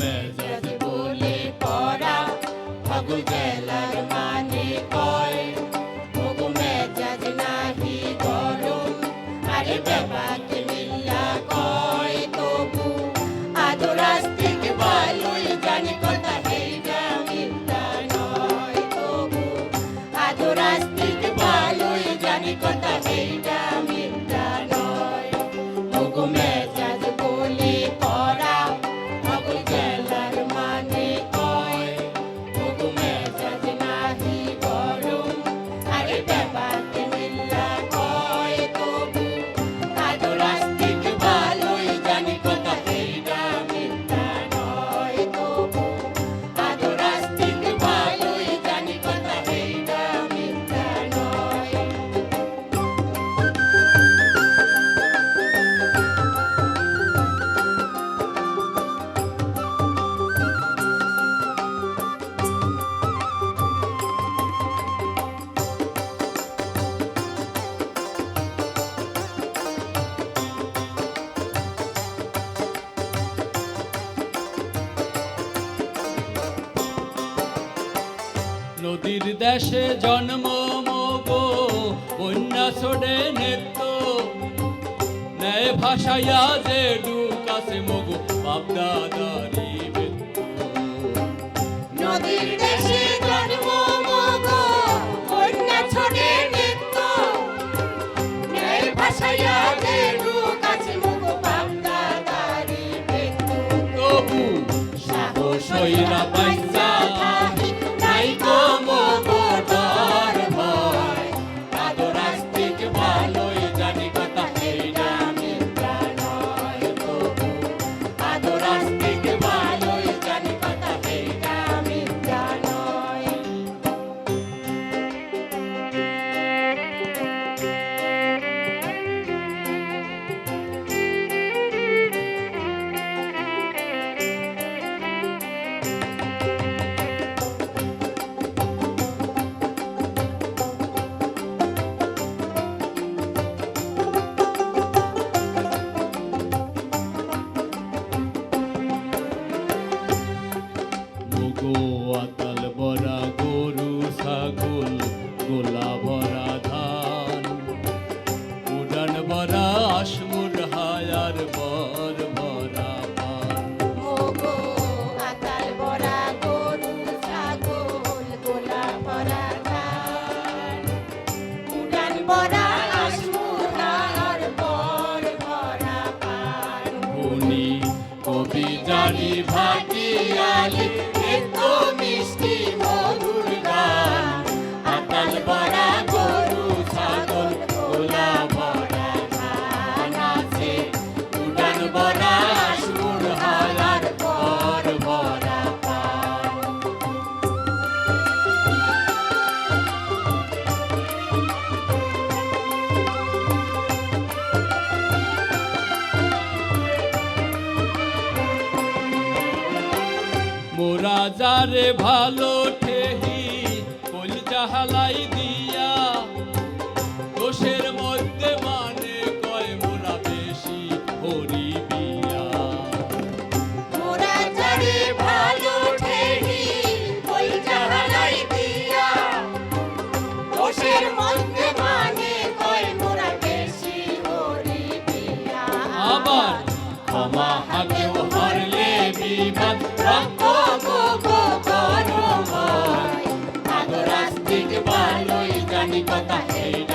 মেজাজ বলে পড়া ফাগুল জেলার মানে কয় ওগো মেজাজ নাহি গরম আরে ব্যাপার মিল্লা কয় তবু আদরাস থেকে ভালোই জানি কথা হেইটা মিথ্যা নয় তবু আদরাস থেকে ভালোই জানি কথা হেইটা মিথ্যা নয় ওগো মেজাজ ainda নদীর দেশে জন্ম মগো বন্যা ছোড়ে নেত্য। ন্যায় ভাষায়া যে মগো বাপ দাদারি নদীর দেশে আতাল বরা গরু ছাগল গোলা ভরা ধান। উড়ান ভরা আসমুর হায়ার বর ভরা পান। কবি জানি রাজারে ভালো ঠেহি ফুল জাহালাই দিয়া Bye.